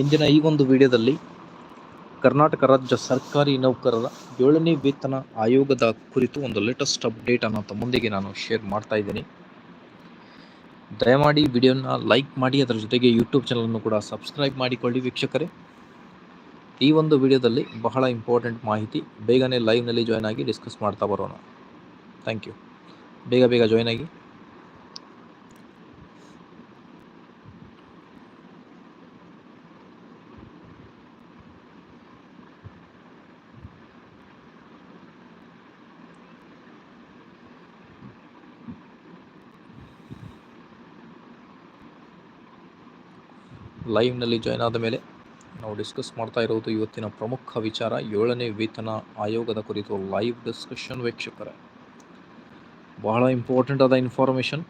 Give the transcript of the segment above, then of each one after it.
ಇಂದಿನ ಈ ಒಂದು ವಿಡಿಯೋದಲ್ಲಿ ಕರ್ನಾಟಕ ರಾಜ್ಯ ಸರ್ಕಾರಿ ನೌಕರರ ಏಳನೇ ವೇತನ ಆಯೋಗದ ಕುರಿತು ಒಂದು ಲೇಟೆಸ್ಟ್ ಅಪ್ಡೇಟ್ ಅನ್ನು ತಮ್ಮೊಂದಿಗೆ ನಾನು ಶೇರ್ ಮಾಡ್ತಾ ಇದ್ದೀನಿ. ದಯಮಾಡಿ ವಿಡಿಯೋನ ಲೈಕ್ ಮಾಡಿ, ಅದರ ಜೊತೆಗೆ ಯೂಟ್ಯೂಬ್ ಚಾನಲನ್ನು ಕೂಡ ಸಬ್ಸ್ಕ್ರೈಬ್ ಮಾಡಿಕೊಳ್ಳಿ ವೀಕ್ಷಕರೇ. ಈ ಒಂದು ವಿಡಿಯೋದಲ್ಲಿ ಬಹಳ ಇಂಪಾರ್ಟೆಂಟ್ ಮಾಹಿತಿ, ಬೇಗನೆ ಲೈವ್ನಲ್ಲಿ ಜಾಯ್ನ್ ಆಗಿ ಡಿಸ್ಕಸ್ ಮಾಡ್ತಾ ಬರೋಣ. ಥ್ಯಾಂಕ್ ಯು ಬೇಗ ಬೇಗ ಜಾಯ್ನ್ ಆಗಿ. ಲೈವ್ನಲ್ಲಿ ಜಾಯ್ನ್ ಆದ ಮೇಲೆ ನಾವು ಡಿಸ್ಕಸ್ ಮಾಡ್ತಾ ಇರೋದು ಇವತ್ತಿನ ಪ್ರಮುಖ ವಿಚಾರ ಏಳನೇ ವೇತನ ಆಯೋಗದ ಕುರಿತು ಲೈವ್ ಡಿಸ್ಕಷನ್ ವೀಕ್ಷಕರೇ. ಬಹಳ ಇಂಪಾರ್ಟೆಂಟ್ ಆದ ಇನ್ಫಾರ್ಮೇಷನ್.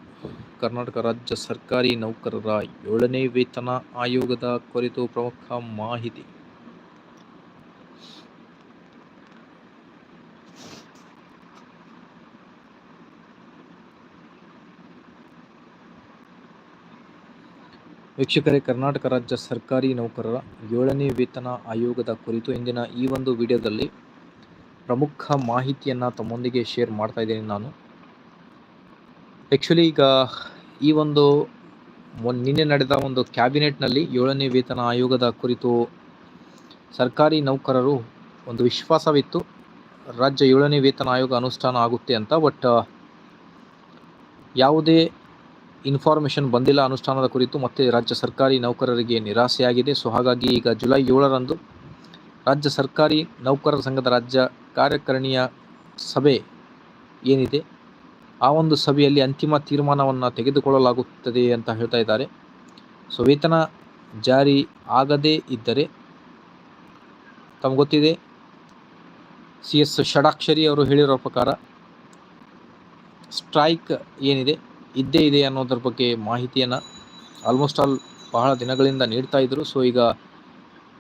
ಕರ್ನಾಟಕ ರಾಜ್ಯ ಸರ್ಕಾರಿ ನೌಕರರ ಏಳನೇ ವೇತನ ಆಯೋಗದ ಕುರಿತು ಪ್ರಮುಖ ಮಾಹಿತಿ. ವೀಕ್ಷಕರೇ, ಕರ್ನಾಟಕ ರಾಜ್ಯ ಸರ್ಕಾರಿ ನೌಕರರ ಏಳನೇ ವೇತನ ಆಯೋಗದ ಕುರಿತು ಇಂದಿನ ಈ ಒಂದು ವಿಡಿಯೋದಲ್ಲಿ ಪ್ರಮುಖ ಮಾಹಿತಿಯನ್ನು ತಮ್ಮೊಂದಿಗೆ ಶೇರ್ ಮಾಡ್ತಾ ಇದ್ದೀನಿ ನಾನು. ಆ್ಯಕ್ಚುಲಿ ಈಗ ಈ ಒಂದು ನಿನ್ನೆ ನಡೆದ ಒಂದು ಕ್ಯಾಬಿನೆಟ್ನಲ್ಲಿ ಏಳನೇ ವೇತನ ಆಯೋಗದ ಕುರಿತು ಸರ್ಕಾರಿ ನೌಕರರು ಒಂದು ವಿಶ್ವಾಸವಿತ್ತು. ರಾಜ್ಯ ಏಳನೇ ವೇತನ ಆಯೋಗ ಅನುಷ್ಠಾನ ಆಗುತ್ತೆ ಅಂತ ಬಟ್ ಯಾವುದೇ ಇನ್ಫಾರ್ಮೇಷನ್ ಬಂದಿಲ್ಲ ಅನುಷ್ಠಾನದ ಕುರಿತು ಮತ್ತೆ ರಾಜ್ಯ ಸರ್ಕಾರಿ ನೌಕರರಿಗೆ ನಿರಾಸೆಯಾಗಿದೆ. ಸೊ ಹಾಗಾಗಿ ಈಗ ಜುಲೈ ಏಳರಂದು ರಾಜ್ಯ ಸರ್ಕಾರಿ ನೌಕರರ ಸಂಘದ ರಾಜ್ಯ ಕಾರ್ಯಕಾರಿಣಿಯ ಸಭೆ ಏನಿದೆ, ಆ ಒಂದು ಸಭೆಯಲ್ಲಿ ಅಂತಿಮ ತೀರ್ಮಾನವನ್ನು ತೆಗೆದುಕೊಳ್ಳಲಾಗುತ್ತದೆ ಅಂತ ಹೇಳ್ತಾ ಇದ್ದಾರೆ. ಸೊ ವೇತನ ಜಾರಿ ಆಗದೇ ಇದ್ದರೆ ತಮಗೆ ಗೊತ್ತಿದೆ, ಸಿ ಎಸ್ ಷಡಾಕ್ಷರಿ ಅವರು ಹೇಳಿರೋ ಪ್ರಕಾರ ಸ್ಟ್ರೈಕ್ ಏನಿದೆ ಇದ್ದೇ ಇದೆ ಅನ್ನೋದ್ರ ಬಗ್ಗೆ ಮಾಹಿತಿಯನ್ನು ಆಲ್ಮೋಸ್ಟ್ ಆಲ್ ಬಹಳ ದಿನಗಳಿಂದ ನೀಡ್ತಾ ಇದ್ದರು ಸೊ ಈಗ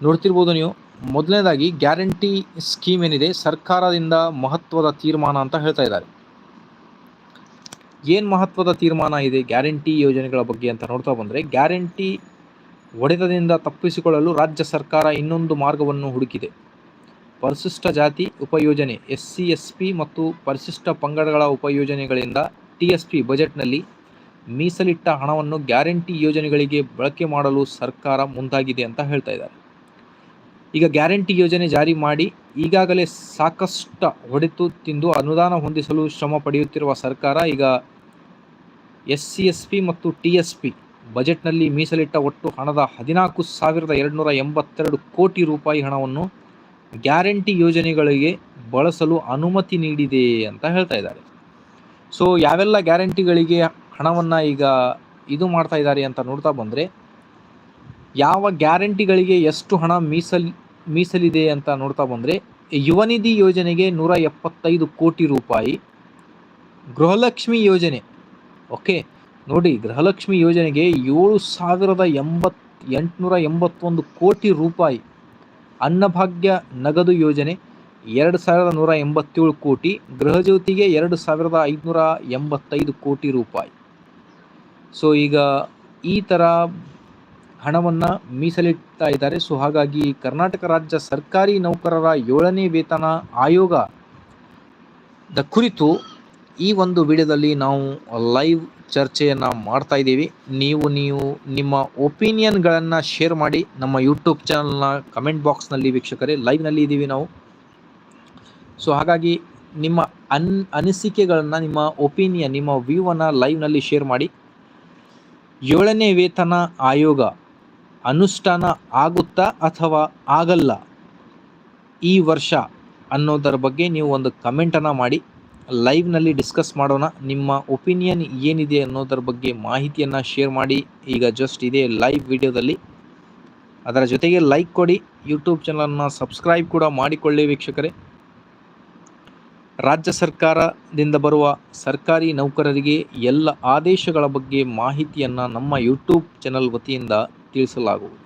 ನೋಡ್ತಿರ್ಬೋದು ನೀವು. ಮೊದಲನೇದಾಗಿ ಗ್ಯಾರಂಟಿ ಸ್ಕೀಮ್ ಏನಿದೆ? ಸರ್ಕಾರದಿಂದ ಮಹತ್ವದ ತೀರ್ಮಾನ ಅಂತ ಹೇಳ್ತಾ ಇದ್ದಾರೆ. ಏನು ಮಹತ್ವದ ತೀರ್ಮಾನ ಇದೆ? ಗ್ಯಾರಂಟಿ ಯೋಜನೆಗಳ ಬಗ್ಗೆ ಅಂತ ನೋಡ್ತಾ ಬಂದರೆ ಗ್ಯಾರಂಟಿ ಒಡೆತದಿಂದ ತಪ್ಪಿಸಿಕೊಳ್ಳಲು ರಾಜ್ಯ ಸರ್ಕಾರ ಇನ್ನೊಂದು ಮಾರ್ಗವನ್ನು ಹುಡುಕಿದೆ. ಪರಿಶಿಷ್ಟ ಜಾತಿ ಉಪಯೋಜನೆ ಎಸ್ ಸಿ ಎಸ್ ಪಿ ಮತ್ತು ಪರಿಶಿಷ್ಟ ಪಂಗಡಗಳ ಉಪಯೋಜನೆಗಳಿಂದ ಟಿ ಎಸ್ ಪಿ ಬಜೆಟ್ನಲ್ಲಿ ಮೀಸಲಿಟ್ಟ ಹಣವನ್ನು ಗ್ಯಾರಂಟಿ ಯೋಜನೆಗಳಿಗೆ ಬಳಕೆ ಮಾಡಲು ಸರ್ಕಾರ ಮುಂದಾಗಿದೆ ಅಂತ ಹೇಳ್ತಾ ಇದ್ದಾರೆ. ಈಗ ಗ್ಯಾರಂಟಿ ಯೋಜನೆ ಜಾರಿ ಮಾಡಿ ಈಗಾಗಲೇ ಸಾಕಷ್ಟು ಹೊಡೆತು ತಿಂದು ಅನುದಾನ ಹೊಂದಿಸಲು ಶ್ರಮ ಪಡೆಯುತ್ತಿರುವ ಸರ್ಕಾರ ಈಗ ಎಸ್ ಸಿ ಎಸ್ ಪಿ ಮತ್ತು ಟಿ ಎಸ್ ಪಿ ಬಜೆಟ್ನಲ್ಲಿ ಮೀಸಲಿಟ್ಟ ಒಟ್ಟು ಹಣದ ಹದಿನಾಲ್ಕು ಸಾವಿರದ ಎರಡುನೂರ ಎಂಬತ್ತೆರಡು ಕೋಟಿ ರೂಪಾಯಿ ಹಣವನ್ನು ಗ್ಯಾರಂಟಿ ಯೋಜನೆಗಳಿಗೆ ಬಳಸಲು ಅನುಮತಿ ನೀಡಿದೆ ಅಂತ ಹೇಳ್ತಾ ಇದ್ದಾರೆ. ಸೊ ಯಾವೆಲ್ಲ ಗ್ಯಾರಂಟಿಗಳಿಗೆ ಹಣವನ್ನು ಈಗ ಇದು ಮಾಡ್ತಾ ಇದ್ದಾರೆ ಅಂತ ನೋಡ್ತಾ ಬಂದರೆ, ಯಾವ ಗ್ಯಾರಂಟಿಗಳಿಗೆ ಎಷ್ಟು ಹಣ ಮೀಸಲ್, ಮೀಸಲಿದೆ ಅಂತ ನೋಡ್ತಾ ಬಂದರೆ ಯುವನಿಧಿ ಯೋಜನೆಗೆ ನೂರ ಎಪ್ಪತ್ತೈದು ಕೋಟಿ ರೂಪಾಯಿ, ಗೃಹಲಕ್ಷ್ಮಿ ಯೋಜನೆ ಓಕೆ ನೋಡಿ, ಗೃಹಲಕ್ಷ್ಮಿ ಯೋಜನೆಗೆ ಏಳು ಸಾವಿರದ ಎಂಬತ್, ಎಂಟುನೂರ ಎಂಬತ್ತೊಂದು ಕೋಟಿ ರೂಪಾಯಿ ಅನ್ನಭಾಗ್ಯ ನಗದು ಯೋಜನೆ ಎರಡು ಸಾವಿರದ ನೂರ ಎಂಬತ್ತೇಳು ಕೋಟಿ ಗೃಹಜ್ಯೋತಿಗೆ ಎರಡು ಸಾವಿರದ ಐದುನೂರ ಎಂಬತ್ತೈದು ಕೋಟಿ ರೂಪಾಯಿ. ಸೊ ಈಗ ಈ ಥರ ಹಣವನ್ನು ಮೀಸಲಿಡ್ತಾ ಇದ್ದಾರೆ. ಸೊ ಹಾಗಾಗಿ ಕರ್ನಾಟಕ ರಾಜ್ಯ ಸರ್ಕಾರಿ ನೌಕರರ ಏಳನೇ ವೇತನ ಆಯೋಗದ ಕುರಿತು ಈ ಒಂದು ವಿಡಿಯೋದಲ್ಲಿ ನಾವು ಲೈವ್ ಚರ್ಚೆಯನ್ನು ಮಾಡ್ತಾ ಇದ್ದೀವಿ. ನೀವು ನೀವು ನಿಮ್ಮ ಒಪಿನಿಯನ್ಗಳನ್ನು ಶೇರ್ ಮಾಡಿ ನಮ್ಮ ಯೂಟ್ಯೂಬ್ ಚಾನಲ್ನ ಕಮೆಂಟ್ ಬಾಕ್ಸ್ನಲ್ಲಿ ವೀಕ್ಷಕರೇ, ಲೈವ್ನಲ್ಲಿ ಇದ್ದೀವಿ ನಾವು. ಸೊ ಹಾಗಾಗಿ ನಿಮ್ಮ ಅನ್, ಅನಿಸಿಕೆಗಳನ್ನು, ನಿಮ್ಮ ಒಪಿನಿಯನ್ ನಿಮ್ಮ ವ್ಯೂವನ್ನು ಲೈವ್ನಲ್ಲಿ ಶೇರ್ ಮಾಡಿ. ಏಳನೇ ವೇತನ ಆಯೋಗ ಅನುಷ್ಠಾನ ಆಗುತ್ತಾ ಅಥವಾ ಆಗಲ್ಲ ಈ ವರ್ಷ ಅನ್ನೋದರ ಬಗ್ಗೆ ನೀವು ಒಂದು ಕಮೆಂಟನ್ನು ಮಾಡಿ. ಲೈವ್ನಲ್ಲಿ ಡಿಸ್ಕಸ್ ಮಾಡೋಣ. ನಿಮ್ಮ ಒಪಿನಿಯನ್ ಏನಿದೆ ಅನ್ನೋದರ ಬಗ್ಗೆ ಮಾಹಿತಿಯನ್ನು ಶೇರ್ ಮಾಡಿ. ಈಗ ಜಸ್ಟ್ ಇದೆ ಲೈವ್ ವಿಡಿಯೋದಲ್ಲಿ ಅದರ ಜೊತೆಗೆ ಲೈಕ್ ಕೊಡಿ. ಯೂಟ್ಯೂಬ್ ಚಾನಲನ್ನು ಸಬ್ಸ್ಕ್ರೈಬ್ ಕೂಡ ಮಾಡಿಕೊಳ್ಳಿ ವೀಕ್ಷಕರೇ. ರಾಜ್ಯ ಸರ್ಕಾರದಿಂದ ಬರುವ ಸರ್ಕಾರಿ ನೌಕರರಿಗೆ ಎಲ್ಲ ಆದೇಶಗಳ ಬಗ್ಗೆ ಮಾಹಿತಿಯನ್ನು ನಮ್ಮ ಯೂಟ್ಯೂಬ್ ಚಾನಲ್ ವತಿಯಿಂದ ತಿಳಿಸಲಾಗುವುದು.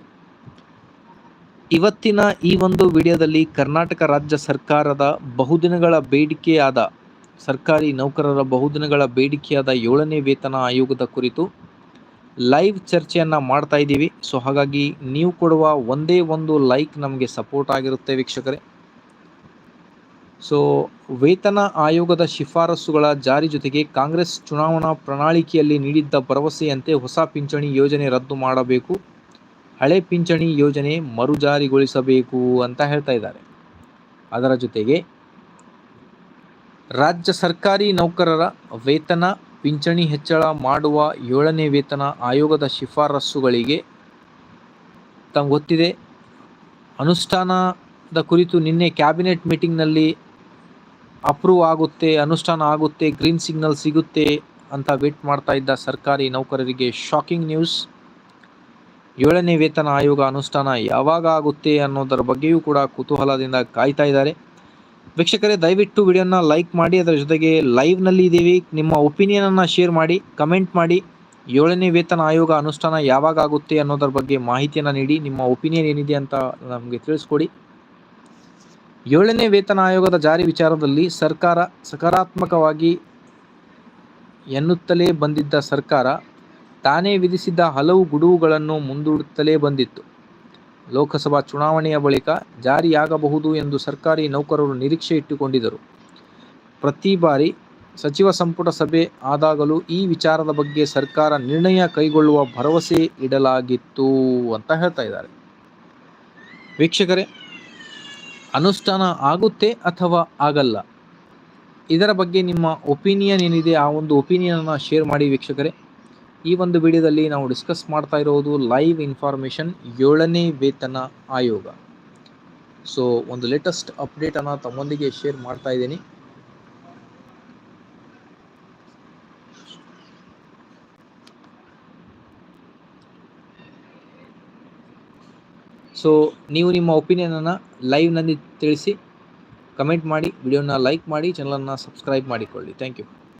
ಇವತ್ತಿನ ಈ ಒಂದು ವಿಡಿಯೋದಲ್ಲಿ ಕರ್ನಾಟಕ ರಾಜ್ಯ ಸರ್ಕಾರದ ಬಹುದಿನಗಳ ಬೇಡಿಕೆಯಾದ, ಸರ್ಕಾರಿ ನೌಕರರ ಬಹುದಿನಗಳ ಬೇಡಿಕೆಯಾದ ಏಳನೇ ವೇತನ ಆಯೋಗದ ಕುರಿತು ಲೈವ್ ಚರ್ಚೆಯನ್ನು ಮಾಡ್ತಾ ಇದ್ದೀವಿ. ಸೊ, ಹಾಗಾಗಿ ನೀವು ಕೊಡುವ ಒಂದೇ ಒಂದು ಲೈಕ್ ನಮಗೆ ಸಪೋರ್ಟ್ ಆಗಿರುತ್ತೆ ವೀಕ್ಷಕರೇ. ಸೊ ವೇತನ ಆಯೋಗದ ಶಿಫಾರಸುಗಳ ಜಾರಿ ಜೊತೆಗೆ ಕಾಂಗ್ರೆಸ್ ಚುನಾವಣಾ ಪ್ರಣಾಳಿಕೆಯಲ್ಲಿ ನೀಡಿದ್ದ ಭರವಸೆಯಂತೆ ಹೊಸ ಪಿಂಚಣಿ ಯೋಜನೆ ರದ್ದು ಮಾಡಬೇಕು. ಹಳೆ ಪಿಂಚಣಿ ಯೋಜನೆ ಮರುಜಾರಿಗೊಳಿಸಬೇಕು ಅಂತ ಹೇಳ್ತಾ ಇದ್ದಾರೆ. ಅದರ ಜೊತೆಗೆ ರಾಜ್ಯ ಸರ್ಕಾರಿ ನೌಕರರ ವೇತನ ಪಿಂಚಣಿ ಹೆಚ್ಚಳ ಮಾಡುವ ಏಳನೇ ವೇತನ ಆಯೋಗದ ಶಿಫಾರಸುಗಳಿಗೆ ತಮ್ಗೆ ಗೊತ್ತಿದೆ. ಅನುಷ್ಠಾನದ ಕುರಿತು ನಿನ್ನೆ ಕ್ಯಾಬಿನೆಟ್ ಮೀಟಿಂಗ್ನಲ್ಲಿ ಅಪ್ರೂವ್ ಆಗುತ್ತೆ, ಅನುಷ್ಠಾನ ಆಗುತ್ತೆ, ಗ್ರೀನ್ ಸಿಗ್ನಲ್ ಸಿಗುತ್ತೆ ಅಂತ ವೇಟ್ ಮಾಡ್ತಾ ಇದ್ದ ಸರ್ಕಾರಿ ನೌಕರರಿಗೆ ಶಾಕಿಂಗ್ ನ್ಯೂಸ್ ಏಳನೇ ವೇತನ ಆಯೋಗ ಅನುಷ್ಠಾನ ಯಾವಾಗ ಆಗುತ್ತೆ ಅನ್ನೋದರ ಬಗ್ಗೆಯೂ ಕೂಡ ಕುತೂಹಲದಿಂದ ಕಾಯ್ತಾ ಇದ್ದಾರೆ. ವೀಕ್ಷಕರೇ, ದಯವಿಟ್ಟು ವಿಡಿಯೋನ ಲೈಕ್ ಮಾಡಿ, ಅದರ ಜೊತೆಗೆ ಲೈವ್ನಲ್ಲಿ ಇದ್ದೀವಿ. ನಿಮ್ಮ ಒಪಿನಿಯನನ್ನು ಶೇರ್ ಮಾಡಿ ಕಮೆಂಟ್ ಮಾಡಿ. ಏಳನೇ ವೇತನ ಆಯೋಗ ಅನುಷ್ಠಾನ ಯಾವಾಗ ಆಗುತ್ತೆ ಅನ್ನೋದರ ಬಗ್ಗೆ ಮಾಹಿತಿಯನ್ನು ನೀಡಿ, ನಿಮ್ಮ ಒಪಿನಿಯನ್ ಏನಿದೆ ಅಂತ ನಮಗೆ ತಿಳಿಸ್ಕೊಡಿ. ಏಳನೇ ವೇತನ ಆಯೋಗದ ಜಾರಿ ವಿಚಾರದಲ್ಲಿ ಸರ್ಕಾರ ಸಕಾರಾತ್ಮಕವಾಗಿ ಎನ್ನುತ್ತಲೇ ಬಂದಿದ್ದ ಸರ್ಕಾರ ತಾನೇ ವಿಧಿಸಿದ್ದ ಹಲವು ಗುಡುವುಗಳನ್ನು ಮುಂದೂಡುತ್ತಲೇ ಬಂದಿತ್ತು. ಲೋಕಸಭಾ ಚುನಾವಣೆಯ ಬಳಿಕ ಜಾರಿಯಾಗಬಹುದು ಎಂದು ಸರ್ಕಾರಿ ನೌಕರರು ನಿರೀಕ್ಷೆ ಇಟ್ಟುಕೊಂಡಿದ್ದರು. ಪ್ರತಿ ಬಾರಿ ಸಚಿವ ಸಂಪುಟ ಸಭೆ ಆದಾಗಲೂ ಈ ವಿಚಾರದ ಬಗ್ಗೆ ಸರ್ಕಾರ ನಿರ್ಣಯ ಕೈಗೊಳ್ಳುವ ಭರವಸೆ ಇಡಲಾಗಿತ್ತು ಅಂತ ಹೇಳ್ತಾ ಇದ್ದಾರೆ. ವೀಕ್ಷಕರೇ ಅನುಷ್ಠಾನ ಆಗುತ್ತೆ ಅಥವಾ ಆಗಲ್ಲ? ಇದರ ಬಗ್ಗೆ ನಿಮ್ಮ ಒಪಿನಿಯನ್ ಏನಿದೆ? ಆ ಒಂದು ಒಪಿನಿಯನನ್ನು ಶೇರ್ ಮಾಡಿ ವೀಕ್ಷಕರೇ. ಈ ಒಂದು ವಿಡಿಯೋದಲ್ಲಿ ನಾವು ಡಿಸ್ಕಸ್ ಮಾಡ್ತಾ ಇರೋದು ಲೈವ್ ಇನ್ಫಾರ್ಮೇಷನ್ ಏಳನೇ ವೇತನ ಆಯೋಗ. ಸೊ, ಒಂದು ಲೇಟೆಸ್ಟ್ ಅಪ್ಡೇಟನ್ನು ತಮ್ಮೊಂದಿಗೆ ಶೇರ್ ಮಾಡ್ತಾ ಇದ್ದೀನಿ. ಸೊ ನೀವು ನಿಮ್ಮ ಒಪಿನಿಯನನ್ನು ಲೈವ್ನಲ್ಲಿ ತಿಳಿಸಿ ಕಮೆಂಟ್ ಮಾಡಿ ವಿಡಿಯೋನ ಲೈಕ್ ಮಾಡಿ ಚಾನಲನ್ನು ಸಬ್ಸ್ಕ್ರೈಬ್ ಮಾಡಿಕೊಳ್ಳಿ. Thank you